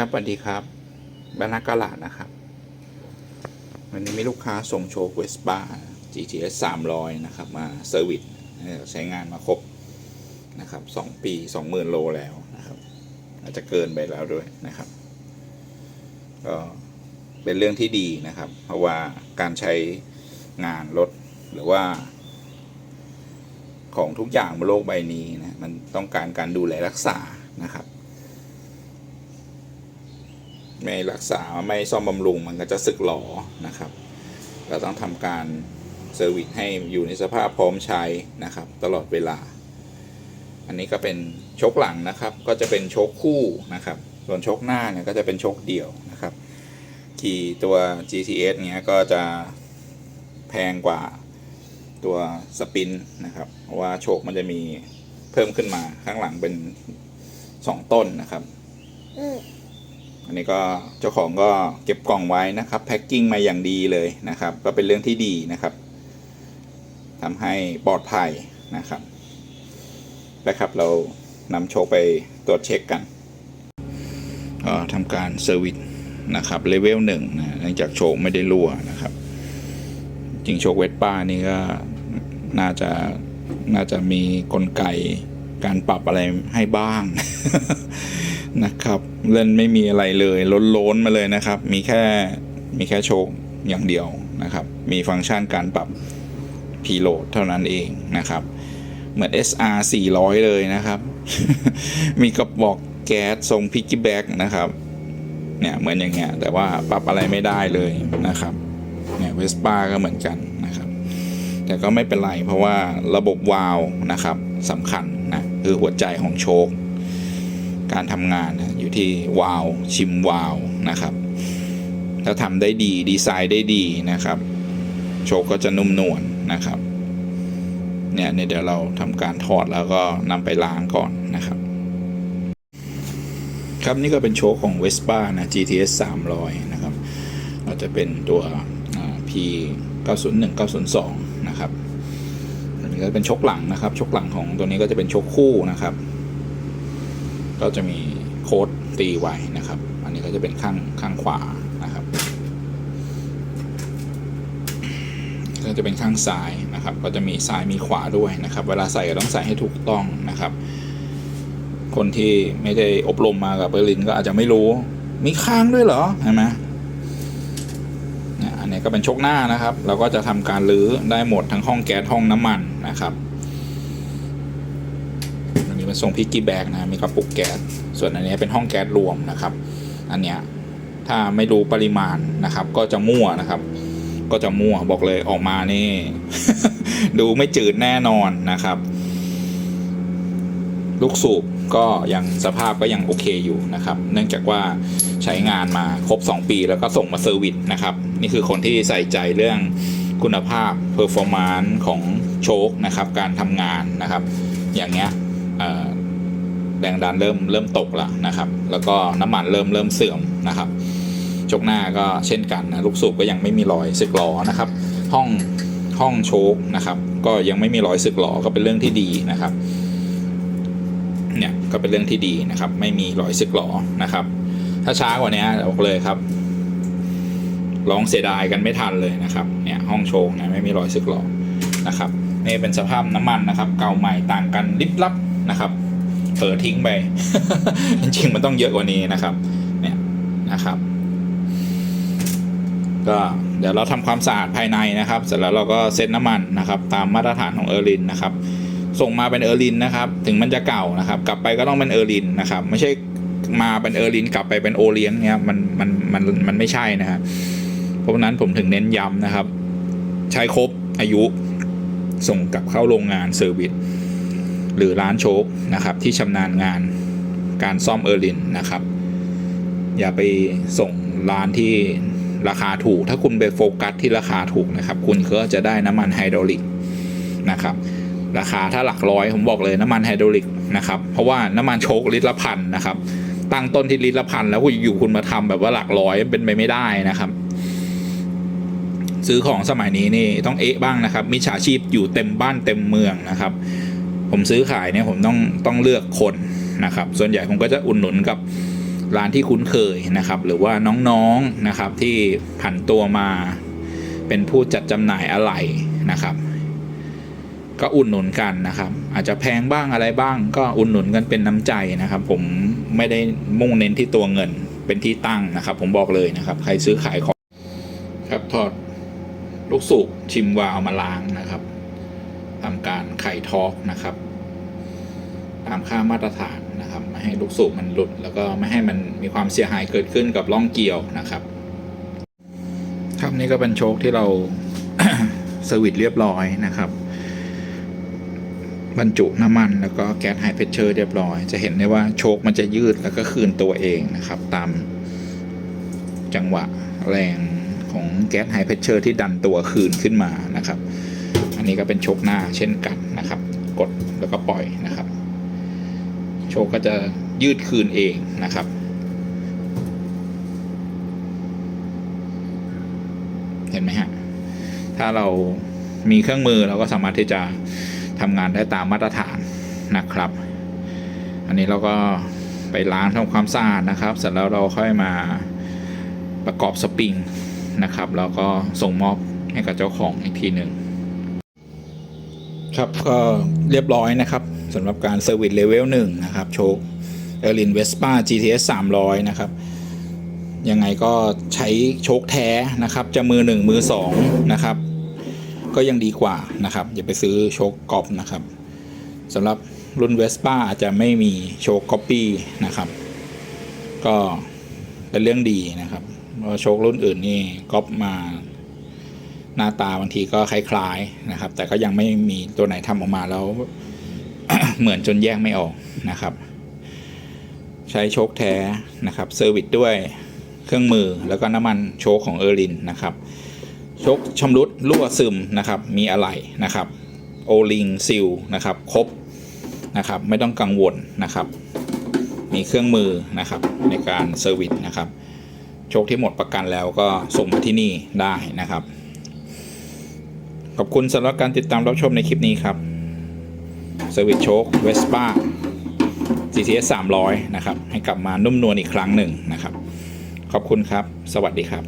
ครับสวัสดีครับบรรณากาลาดนะครับ วันนี้มีลูกค้าส่งโชว์เวสป้า GTS 300 นะครับ มาเซอร์วิสใช้งานมาครบนะครับ 2 ปี 20,000 โลแล้วนะครับ อาจจะเกินไปแล้วด้วยนะครับ ก็เป็นเรื่องที่ดีนะครับ เพราะว่าการใช้งานรถหรือว่า ของทุกอย่างบนโลกใบนี้นะ มันต้องการการดูแลรักษานะครับ ไม่รักษาไม่ซ่อมบำรุงมันก็จะสึกหรอนะครับ เราต้องทำการเซอร์วิสให้อยู่ในสภาพพร้อมใช้นะครับ ตลอดเวลา อันนี้ก็เป็นชคหลังนะครับ ก็จะเป็นชคคู่นะครับ ส่วนชคหน้าเนี่ยก็จะเป็นชคเดี่ยวนะครับ ขี่ตัว GTS เนี้ยก็จะแพงกว่าตัวสปินนะครับ เพราะว่าโชคมันจะมีเพิ่มขึ้นมาข้างหลังเป็น2ต้นนะครับ อันนี้ก็เจ้าของก็เก็บกล่องไว้นะครับแพ็คกิ้งมาอย่างดีเลยนะครับ ก็เป็นเรื่องที่ดีนะครับทำให้ปลอดภัยนะครับนะครับเรานำโชว์ไปตรวจเช็คกันก็ทำการเซอร์วิสนะครับเลเวลหนึ่งนะเนื่องจากโชว์ไม่ได้รั่วนะครับ จริงโชว์เวสป้านี่ก็น่าจะน่าจะมีกลไกการปรับอะไรให้บ้าง นะครับ เล่นไม่มีอะไรเลยล้นๆมาเลยนะครับ มีแค่มีแค่โชคอย่างเดียวนะครับ มีฟังก์ชันการปรับพีโหลดเท่านั้นเองนะครับ เหมือน SR 400 เลยนะครับ มีกระบอกแก๊สทรงพิกกี้แบ็กนะครับ เนี่ยเหมือนอย่างเงี้ยแต่ว่าปรับอะไรไม่ได้เลยนะครับ เนี่ยเวสป้าก็เหมือนกันนะครับ แต่ก็ไม่เป็นไรเพราะว่าระบบวาล์วนะครับสำคัญนะคือหัวใจของโชค การทำงานนะอยู่ที่วาวชิมวาวนะครับถ้าทำได้ดีดีไซน์ได้ดีนะครับ โชคก็จะนุ่มนวลนะครับเนี่ยเนี่ยเดี๋ยวเราทำการถอดแล้วก็นำไปล้างก่อนนะครับ ครับนี่ก็เป็นโชคของ Vespa นะ GTS 300 นะครับเราจะเป็นตัวอ่า P 901 902 นะครับอันนี้ก็เป็นชกหลังนะครับชกหลังของตัวนี้ก็จะเป็นชกคู่นะครับ ก็จะมีโค้ดตีไว้นะครับ อันนี้ก็จะเป็นข้างข้างขวานะครับ ก็จะเป็นข้างซ้ายนะครับ ก็จะมีซ้ายมีขวาด้วยนะครับ เวลาใส่ก็ต้องใส่ให้ถูกต้องนะครับ คนที่ไม่ได้อบรมมากับเบอร์ลินก็อาจจะไม่รู้ มีข้างด้วยเหรอเห็นไหมอันนี้ก็เป็นชกหน้านะครับ เราก็จะทำการรื้อได้หมดทั้งห้องแก๊สห้องน้ำมันนะครับ เป็นทรงพิกกี้แบกนะมีกระปุกแก๊สส่วนอันนี้เป็นห้องแก๊สรวมนะครับ อันเนี้ยถ้าไม่รู้ปริมาณนะครับ ก็จะมั่วนะครับ ก็จะมั่วบอกเลยออกมานี่ ดูไม่จืดแน่นอนนะครับ ลูกสูบก็ยังสภาพก็ยังโอเคอยู่นะครับ เนื่องจากว่าใช้งานมาครบ 2 ปีแล้วก็ส่งมาเซอร์วิสนะครับ นี่คือคนที่ใส่ใจเรื่องคุณภาพเพอร์ฟอร์มานซ์ของโชคนะครับ การทำงานนะครับ อย่างเงี้ย แรงดันเริ่มเริ่มตกแล้วนะครับ แล้วก็น้ำมันเริ่มเริ่มเสื่อมนะครับชกหน้าก็เช่นกันนะลูกสูบก็ยังไม่มีรอยสึกหรอนะครับ ห้องห้องโชคนะครับ ก็ยังไม่มีรอยสึกหรอก็เป็นเรื่องที่ดีนะครับเนี่ยก็เป็นเรื่องที่ดีนะครับ ไม่มีรอยสึกหรอนะครับ ถ้าช้ากว่านี้บอกเลยครับร้องเสียดายกันไม่ทันเลยนะครับเนี่ยห้องโชว์เนี่ไม่มีรอยสึกหรอนะครับนี่เป็นสภาพน้ำมันนะครับ เก่าใหม่ต่างกันลิบลับ นะครับเผลอทิ้งไป จริงๆมันต้องเยอะกว่านี้นะครับ เนี่ยนะครับ ก็เดี๋ยวเราทำความสะอาดภายในนะครับ เสร็จแล้วเราก็เซ็ตน้ำมันนะครับ ตามมาตรฐานของเออร์ลินนะครับ ส่งมาเป็นเออร์ลินนะครับ ถึงมันจะเก่านะครับ กลับไปก็ต้องเป็นเออร์ลินนะครับ ไม่ใช่มาเป็นเออร์ลินกลับไปเป็นโอเลี้ยงเนี่ยมันมันมันมันไม่ใช่นะครับเพราะฉะนั้นผมถึงเน้นย้ำนะครับ ใช้ครบอายุส่งกลับเข้าโรงงานเซอร์วิส หรือร้านโชคนะครับที่ชำนาญงานการซ่อมเออร์ลินนะครับ อย่าไปส่งร้านที่ราคาถูก ถ้าคุณไปโฟกัสที่ราคาถูกนะครับ คุณก็จะได้น้ำมันไฮดรอลิกนะครับราคาถ้าหลักร้อยผมบอกเลยน้ำมันไฮดรอลิกนะครับเพราะว่าน้ำมันโชคลิตรละพันนะครับ ตั้งต้นที่ลิตรละพันแล้วคุณอยู่คุณมาทำแบบว่าหลักร้อยเป็นไปไม่ได้นะครับ ซื้อของสมัยนี้นี่ต้องเอ๊ะบ้างนะครับมิจฉาชีพอยู่เต็มบ้านเต็มเมืองนะครับ ผมซื้อขายเนี่ยผมต้องต้องเลือกคนนะครับ ส่วนใหญ่ผมก็จะอุดหนุนกับร้านที่คุ้นเคยนะครับ หรือว่าน้องๆนะครับที่ผันตัวมาเป็นผู้จัดจำหน่ายอะไหล่นะครับ ก็อุดหนุนกันนะครับ อาจจะแพงบ้างอะไรบ้าง ก็อุดหนุนกันเป็นน้ำใจนะครับ ผมไม่ได้มุ่งเน้นที่ตัวเงินเป็นที่ตั้งนะครับ ผมบอกเลยนะครับ ใครซื้อขายของครับถอดลูกสูบชิมวาวมาล้างนะครับทำการไข่ทอร์กนะครับ ตามค่ามาตรฐานนะครับไม่ให้ลูกสูบมันหลุด แล้วก็ไม่ให้มันมีความเสียหายเกิดขึ้นกับร่องเกี่ยวนะครับครับนี่ก็เป็นโชคที่เราเซอร์วิสเรียบร้อยนะครับ บรรจุน้ำมันแล้วก็แก๊สไฮเพรสเชอร์เรียบร้อย จะเห็นได้ว่าโชคมันจะยืดแล้วก็คืนตัวเองนะครับ ตามจังหวะแรงของแก๊สไฮเพรสเชอร์ที่ดันตัวคืนขึ้นมานะครับ อันนี้ก็เป็นโชคหน้าเช่นกันนะครับ กดแล้วก็ปล่อยนะครับ ชคก็จะยืดคืนเองนะครับเห็นไหมฮะ ถ้าเรามีเครื่องมือเราก็สามารถที่จะทำงานได้ตามมาตรฐานนะครับ อันนี้เราก็ไปล้างทำความสะอาดนะครับ เสร็จแล้วเราค่อยมาประกอบสปริงนะครับ แล้วก็ส่งมอบให้กับเจ้าของอีกทีหนึ่ง ครับก็เรียบร้อยนะครับสำหรับการเซอร์วิสเลเวลหนึ่งนะครับ โชคเอลินเวสป้า GTS 300 นะครับ ยังไงก็ใช้โชคแท้นะครับ จะมือหนึ่งมือสองนะครับ ก็ยังดีกว่านะครับ อย่าไปซื้อโชคกอบนะครับสำหรับรุ่นเวสป้าอาจจะไม่มีโชคก๊อปปี้นะครับ ก็เป็นเรื่องดีนะครับเพราะโชครุ่นอื่นนี่ก๊อปมา หน้าตาบางทีก็คล้ายๆนะครับ แต่ก็ยังไม่มีตัวไหนทำออกมาแล้ว เหมือนจนแยกไม่ออกนะครับ ใช้โชคแท้นะครับเซอร์วิสด้วยเครื่องมือแล้วก็น้ำมันโชคของเออร์ลินนะครับโชคชำรุดรั่วซึมนะครับ มีอะไหล่นะครับ โอลิงซิลนะครับครบนะครับ ไม่ต้องกังวลนะครับ มีเครื่องมือนะครับในการเซอร์วิสนะครับโชคที่หมดประกันแล้วก็ส่งมาที่นี่ได้นะครับ ขอบคุณสำหรับการติดตามรับชมในคลิปนี้ครับเซอร์วิสโชคเวสป้า GTS 300 นะครับ ให้กลับมานุ่มนวลอีกครั้งหนึ่งนะครับ ขอบคุณครับ สวัสดีครับ